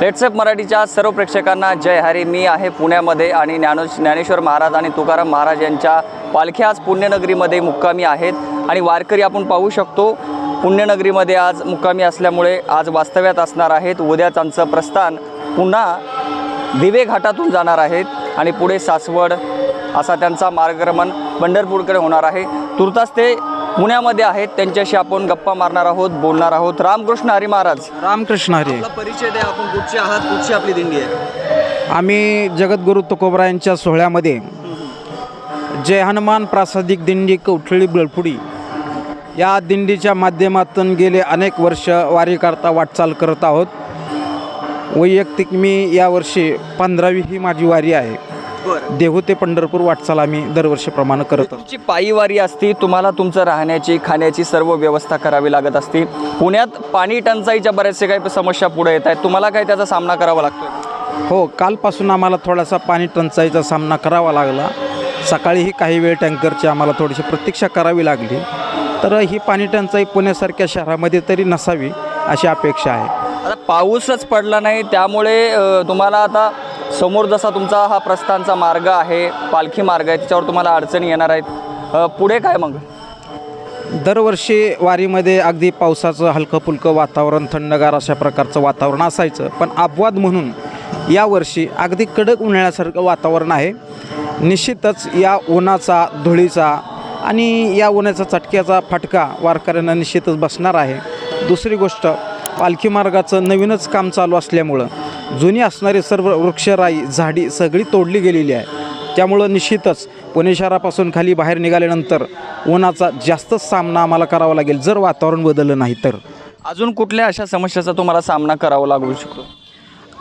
लेट्सअप मराठीच्या सर्व प्रेक्षकांना जय. हरी मी आहे पुण्यामध्ये आणि ज्ञानो ज्ञानेश्वर महाराज आणि तुकाराम महाराज यांच्या पालख्या आज पुण्यनगरीमध्ये मुक्कामी आहेत. आणि वारकरी आपण पाहू शकतो पुण्यनगरीमध्ये आज मुक्कामी असल्यामुळे आज वास्तव्यात असणार आहेत. उद्या त्यांचं प्रस्थान पुन्हा दिवे घाटातून जाणार आहेत आणि पुढे सासवड असा त्यांचा मार्गक्रमण पंढरपूरकडे होणार आहे. तुर्तास ते पुण्यामध्ये आहेत. त्यांच्याशी आपण गप्पा मारणार आहोत बोलणार आहोत. रामकृष्ण हरी महाराज. रामकृष्ण हरी. आपला परिचय द्या. आपण कुठचे आहात? कुठची आपली दिंडी आहे? आम्ही जगद्गुरु तुकोबरायांच्या सोहळ्यामध्ये जय हनुमान प्रासादिक दिंडी कवठळी बळपुडी या दिंडीच्या माध्यमातून गेले अनेक वर्ष वारीकरता वाटचाल करत आहोत. वैयक्तिक मी यावर्षी पंधरावी ही माझी वारी आहे. बरं. देहू ते पंढरपूर वाटचाल आम्ही दरवर्षीप्रमाणे करत आहोत. तुमची पायी वारी असती तुम्हाला तुमचं राहण्याची खाण्याची सर्व व्यवस्था करावी लागत असती. पुण्यात पाणी टंचाईच्या बऱ्याचशा काही समस्या पुढे येत आहेत. तुम्हाला काय त्याचा सामना करावा लागतो हो कालपासून आम्हाला थोडासा पाणी टंचाईचा सामना करावा लागला. सकाळीही काही वेळ टँकरची आम्हाला थोडीशी प्रतीक्षा करावी लागली. तर ही पाणी टंचाई पुण्यासारख्या शहरामध्ये तरी नसावी अशी अपेक्षा आहे. आता पाऊसच पडला नाही त्यामुळे अ, तुम्हाला आता समोर जसा तुमचा हा प्रस्थानचा मार्ग आहे पालखी मार्ग आहे त्याच्यावर तुम्हाला अडचणी येणार आहेत. पुढे काय मग? दरवर्षी वारीमध्ये अगदी पावसाचं हलकं फुलकं वातावरण थंडगार अशा प्रकारचं वातावरण असायचं. पण अपवाद म्हणून यावर्षी अगदी कडक उन्हाळ्यासारखं वातावरण आहे. निश्चितच या उन्हाचा धुळीचा आणि या उन्हाचा चटक्याचा फटका वारकऱ्यांना निश्चितच बसणार आहे. दुसरी गोष्ट पालखी मार्गाचं नवीनच काम चालू असल्यामुळं जुनी असणारी सर्व वृक्षराई झाडी सगळी तोडली गेलेली आहे. त्यामुळं निश्चितच पुणे शहरापासून खाली बाहेर निघाल्यानंतर उन्हाचा जास्तच सामना आम्हाला करावा लागेल. जर वातावरण बदललं नाही तर. अजून कुठल्या अशा समस्याचा तुम्हाला सामना करावा लागू शकतो?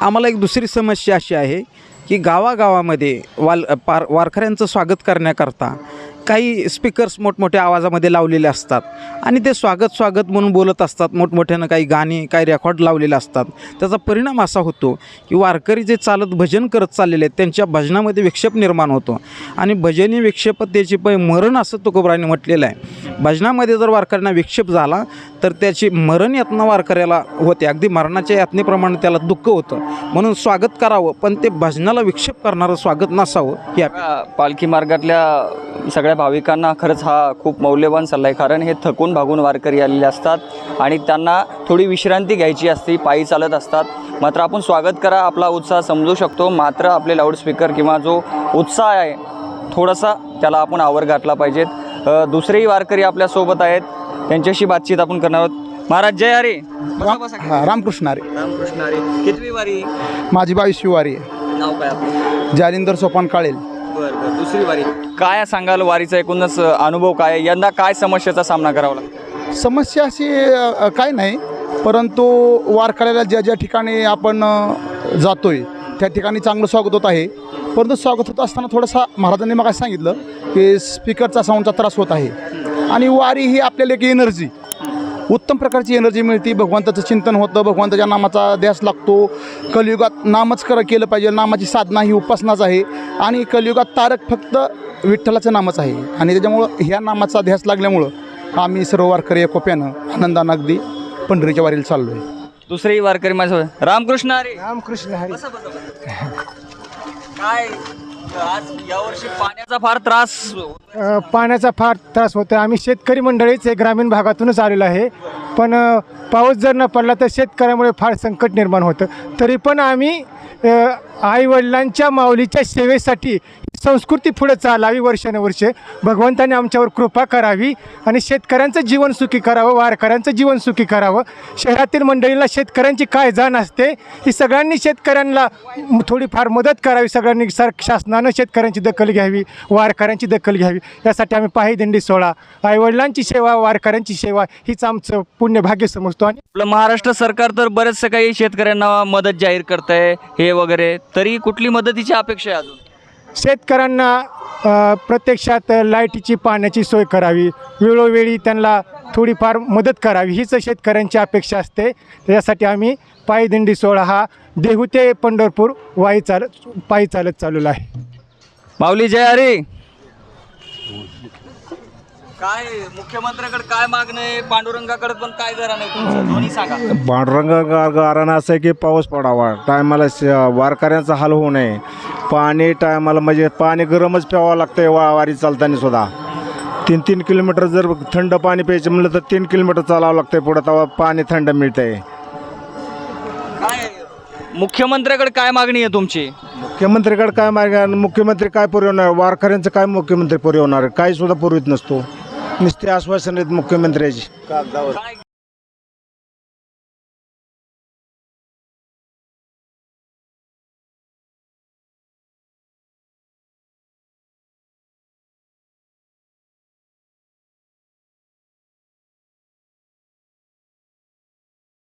आम्हाला एक दुसरी समस्या अशी आहे की गावागावामध्ये वाल पार वारकऱ्यांचं स्वागत करण्याकरता काही स्पीकर्स मोठमोठ्या आवाजामध्ये लावलेले असतात. आणि ते स्वागत स्वागत म्हणून बोलत असतात. मोठमोठ्यानं काही गाणी काही रेकॉर्ड लावलेले असतात. त्याचा परिणाम असा होतो की वारकरी जे चालत भजन करत चाललेले आहेत त्यांच्या भजनामध्ये विक्षेप निर्माण होतो. आणि भजनी विक्षेपतेची पै मरण असं तुकोबराने म्हटलेलं आहे. भजनामध्ये जर वारकऱ्यांना विक्षेप झाला तर त्याची मरण यातना वारकऱ्याला होते. अगदी मरणाच्या यातनेप्रमाणे त्याला दुःख होतं. म्हणून स्वागत करावं पण ते भजनाला विक्षेप करणारं स्वागत नसावं की या पालखी मार्गातल्या सगळ्या भाविकांना खरंच हा खूप मौल्यवान सल्ला आहे. कारण हे थकून भागून वारकरी आलेले असतात आणि त्यांना थोडी विश्रांती घ्यायची असते पायी चालत असतात. मात्र आपण स्वागत करा आपला उत्साह समजू शकतो. मात्र आपले लाऊडस्पीकर किंवा जो उत्साह आहे थोडासा त्याला आपण आवर घातला पाहिजेत. दुसरेही वारकरी आपल्यासोबत आहेत. त्यांच्याशी बातचीत आपण करणार आहोत. महाराज जय हरी. हा रामकृष्ण अरे रामकृष्ण हरी. कितवी वारी? माझी बावीसवी वारी आहे. नाव काय आपलं? जालिंदर सोपान काळेल. बरं बरं. दुसरी वारी. काय सांगाल वारीचा एकूणच अनुभव काय आहे? यंदा काय समस्येचा सामना करावा लागतो? समस्या अशी अ, काय नाही. परंतु वारकऱ्याला ज्या ज्या ठिकाणी आपण अ, जातोय त्या ठिकाणी चांगलं स्वागत होत आहे. परंतु स्वागत होत असताना थोडासा महाराजांनी मग सांगितलं की स्पीकरचा साऊंडचा त्रास होत आहे. आणि वारी ही आपल्याला एक एनर्जी उत्तम प्रकारची एनर्जी मिळते. भगवंताचं चिंतन होतं भगवंताच्या नामाचा ध्यास लागतो. कलियुगात नामच कर केलं पाहिजे. नामाची साधना ही उपासनाच आहे. आणि कलियुगात तारक फक्त विठ्ठलाचं नामच आहे. आणि त्याच्यामुळं ह्या नामाचा ध्यास लागल्यामुळं आम्ही सर्व वारकरी कोप्यानं आनंदानं अगदी पंढरीच्या वारीला चाललो आहे दुसरी वारकरी माझ्यासोबत. रामकृष्ण हरी. रामकृष्ण हरी. काय आज यावर्षी पाण्याचा फार त्रास अ, पाण्याचा फार त्रास होतो आम्ही शेतकरी मंडळीच हे ग्रामीण भागातूनच आलेलो आहे. पण अ, पाऊस जर न पडला तर शेतकऱ्यामुळे फार संकट निर्माण होतं. तरी पण आम्ही आईवडिलांच्या माऊलीच्या सेवेसाठी संस्कृती पुढे चालावी वर्षानुवर्षे भगवंताने आमच्यावर कृपा करावी आणि शेतकऱ्यांचं जीवन सुखी करावं वारकऱ्यांचं जीवन सुखी करावं. शहरातील मंडळीला शेतकऱ्यांची काय जाण असते ही सगळ्यांनी शेतकऱ्यांना थोडीफार मदत करावी. सगळ्यांनी सर शासनानं शेतकऱ्यांची दखल घ्यावी वारकऱ्यांची दखल घ्यावी. यासाठी आम्ही पाही दिंडी सोळा आईवडिलांची सेवा वारकऱ्यांची सेवा हीच आमचं पुण्यभाग्य समजतो आणि आपलं महाराष्ट्र सरकार तर बरेचसे काही शेतकऱ्यांना मदत जाहीर करत आहे हे वगैरे. तरी कुठली मदतीची अपेक्षा आहे अजून? शेतकऱ्यांना प्रत्यक्षात लाईटीची पाण्याची सोय करावी. वेळोवेळी त्यांना थोडीफार मदत करावी. हीच शेतकऱ्यांची अपेक्षा असते. त्यासाठी आम्ही पायदिंडी सोहळा हा देहू ते पंढरपूर वाई चालत पायी चालत चाललेला आहे. माऊली जय हरी! काय मुख्यमंत्र्याकडे काय मागणं आहे? पांडुरंगाकडे पण काय करा नाही तुमचं? दोन्ही सांगा. पांडुरंग गारानं असं आहे की पाऊस पडावा. टायमाला वारकऱ्यांचा हाल होऊ नये. पाणी टायमाला म्हणजे पाणी गरमच प्यावं लागतंय वा वारी चालताना सुद्धा. तीन तीन किलोमीटर जर थंड पाणी प्यायचं म्हणलं तर तीन किलोमीटर चालावं लागतंय पुढं तेव्हा पाणी थंड मिळतंय. काय मुख्यमंत्र्याकडे काय मागणी आहे तुमची? मुख्यमंत्रीकडे काय मार्ग मुख्यमंत्री काय पुरवणार? वारकऱ्यांचं काय मुख्यमंत्री पुरवणार? काही सुद्धा पुरवित नसतो. नुसते आश्वासन आहेत मुख्यमंत्र्याची. काय